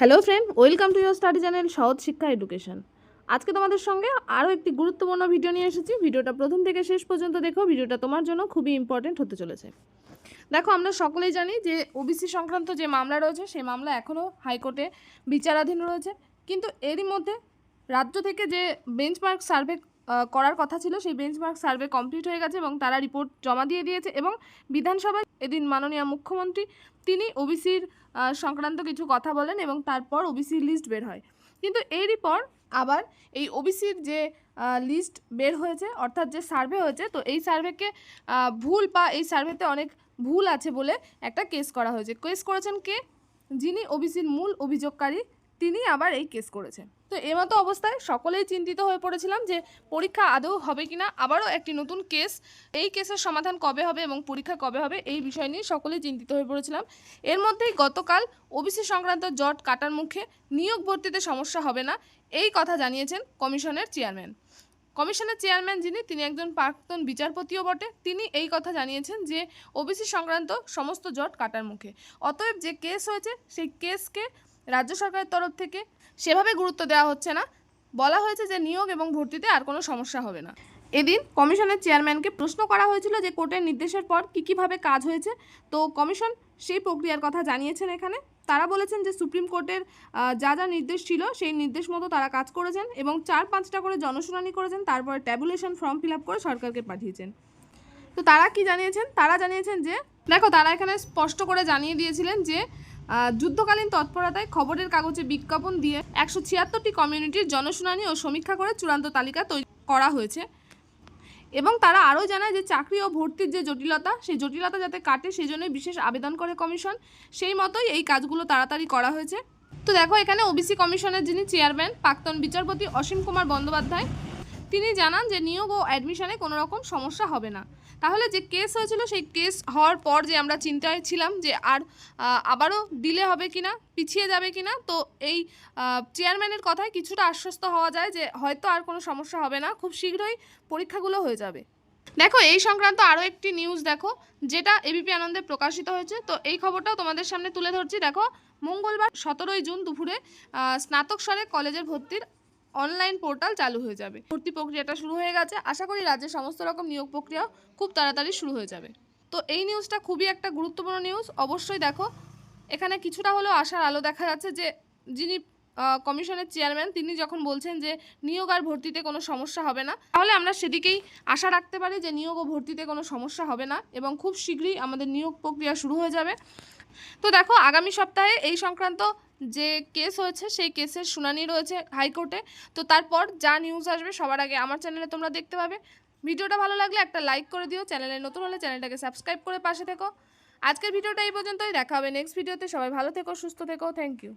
Hello friend welcome to your study channel সহজ শিক্ষা education আজকে তোমাদের সঙ্গে আরও একটি গুরুত্বপূর্ণ ভিডিও নিয়ে এসেছি। ভিডিওটা প্রথম থেকে শেষ পর্যন্ত দেখো। ভিডিওটা তোমার জন্য খুবই ইম্পর্টেন্ট হতে চলেছে। দেখো, আমরা সকলেই জানি যে ওবিসি সংক্রান্ত যে মামলা রয়েছে, সেই মামলা এখনও হাইকোর্টে বিচারাধীন রয়েছে। কিন্তু এরই মধ্যে রাজ্য থেকে যে বেঞ্চমার্ক সার্ভে করার কথা ছিল, সেই বেঞ্চমার্ক সার্ভে কমপ্লিট হয়ে গেছে এবং তারা রিপোর্ট জমা দিয়ে দিয়েছে এবং বিধানসভায় এদিন মাননীয় মুখ্যমন্ত্রী তিনি ওবিসির সংক্রান্ত কিছু কথা বলেন এবং তারপর ওবিসির লিস্ট বের হয়। কিন্তু এরই পর আবার এই ওবিসির যে লিস্ট বের হয়েছে, অর্থাৎ যে সার্ভে হয়েছে, তো এই সার্ভেকে ভুল বা এই সার্ভেতে অনেক ভুল আছে বলে একটা কেস করা হয়েছে। কেস করেছেন কে? যিনি ওবিসির মূল অভিযোগকারী তিনি আবার এই কেস করেছেন। তো এমতো অবস্থায় সকলেই চিন্তিত হয়ে পড়েছিলাম যে পরীক্ষা আদৌ হবে কিনা, আবারও একটি নতুন কেস এই কেসের সমাধান কবে হবে এবং পরীক্ষা কবে হবে এই বিষয় নিয়ে সকলেই চিন্তিত হয়ে পড়েছিলাম। এর মধ্যেই গতকাল ওবিসি সংক্রান্ত জট কাটার মুখে নিয়োগ ভর্তিতে সমস্যা হবে না, এই কথা জানিয়েছেন কমিশনের চেয়ারম্যান কমিশনের চেয়ারম্যান যিনি, তিনি একজন প্রাক্তন বিচারপতিও বটে। তিনি এই কথা জানিয়েছেন যে ওবিসি সংক্রান্ত সমস্ত জট কাটার মুখে। অতএব যে কেস হয়েছে, সেই কেসকে রাজ্য সরকারের তরফ থেকে সেভাবে গুরুত্ব দেওয়া হচ্ছে না। বলা হয়েছে যে নিয়োগ এবং ভর্তিতে আর কোনো সমস্যা হবে না। এদিন কমিশনের চেয়ারম্যানকে প্রশ্ন করা হয়েছিল যে কোর্টের নির্দেশের পর কী কীভাবে কাজ হয়েছে। তো কমিশন সেই প্রক্রিয়ার কথা জানিয়েছেন এখানে। তারা বলেছেন যে সুপ্রিম কোর্টের যা যা নির্দেশ ছিল সেই নির্দেশ মতো তারা কাজ করেছেন এবং চার পাঁচটা করে জনশুনানি করেছেন, তারপরে ট্যাবুলেশন ফর্ম ফিল আপ করে সরকারকে পাঠিয়েছেন। তো তারা কি জানিয়েছেন? তারা জানিয়েছেন যে দেখো, তারা এখানে স্পষ্ট করে জানিয়ে দিয়েছিলেন যে যুদ্ধকালীন তৎপরতায় খবরের কাগজে বিজ্ঞাপন দিয়ে একশো ছিয়াত্তরটি কমিউনিটির জনশুনানি ও সমীক্ষা করে চূড়ান্ত তালিকা তৈরি করা হয়েছে। এবং তারা আরও জানায় যে, চাকরি ও ভর্তির যে জটিলতা, সেই জটিলতা যাতে কাটে সেই জন্যই বিশেষ আবেদন করে কমিশন। সেই মতোই এই কাজগুলো তাড়াতাড়ি করা হয়েছে। তো দেখো, এখানে ওবিসি কমিশনের যিনি চেয়ারম্যান, প্রাক্তন বিচারপতি অসীম কুমার বন্দ্যোপাধ্যায়, তিনি জানান যে, নিয়োগ ও অ্যাডমিশনে কোনো রকম সমস্যা হবে না। তাহলে যে কেস হয়েছিল, সেই কেস হওয়ার পর যে আমরা চিন্তায় ছিলাম যে আর আবারও ডিলে হবে কিনা, পিছিয়ে যাবে কিনা, তো এই চেয়ারম্যানের কথায় কিছুটা আশ্বস্ত হওয়া যায় যে হয়তো আর কোনো সমস্যা হবে না, খুব শীঘ্রই পরীক্ষাগুলো হয়ে যাবে। দেখো, এই সংক্রান্ত আরও একটি নিউজ দেখো, যেটা এবিপি আনন্দে প্রকাশিত হয়েছে, তো এই খবরটাও তোমাদের সামনে তুলে ধরছি। দেখো, মঙ্গলবার সতেরোই জুন দুপুরে স্নাতক স্তরে কলেজের ভর্তির অনলাইন পোর্টাল চালু হয়ে যাবে। ভর্তি প্রক্রিয়াটা শুরু হয়ে গেছে। আশা করি রাজ্যের সমস্ত রকম নিয়োগ প্রক্রিয়াও খুব তাড়াতাড়ি শুরু হয়ে যাবে। তো এই নিউজটা খুবই একটা গুরুত্বপূর্ণ নিউজ অবশ্যই দেখো, এখানে কিছুটা হলেও আশার আলো দেখা যাচ্ছে যে যিনি কমিশনের চেয়ারম্যান, তিনি যখন বলছেন যে নিয়োগ আর ভর্তিতে কোনো সমস্যা হবে না, তাহলে আমরা সেদিকেই আশা রাখতে পারি যে নিয়োগ ও ভর্তিতে কোনো সমস্যা হবে না এবং খুব শীঘ্রই আমাদের নিয়োগ প্রক্রিয়া শুরু হয়ে যাবে। তো দেখো, আগামী সপ্তাহে এই সংক্রান্ত যে কেস হয়েছে, সেই কেসের শুনানি রয়েছে হাইকোর্টে। তো তারপর যা নিউজ আসবে সবার আগে আমার চ্যানেলে তোমরা দেখতে পাবে। ভিডিওটা ভালো লাগলে একটা লাইক করে দিও চ্যানেলে নতুন হলে চ্যানেলটাকে সাবস্ক্রাইব করে পাশে থেকো। আজকের ভিডিওটা এই পর্যন্তই, দেখা হবে নেক্সট ভিডিওতে সবাই ভালো থেকো, সুস্থ থেকো থ্যাংক ইউ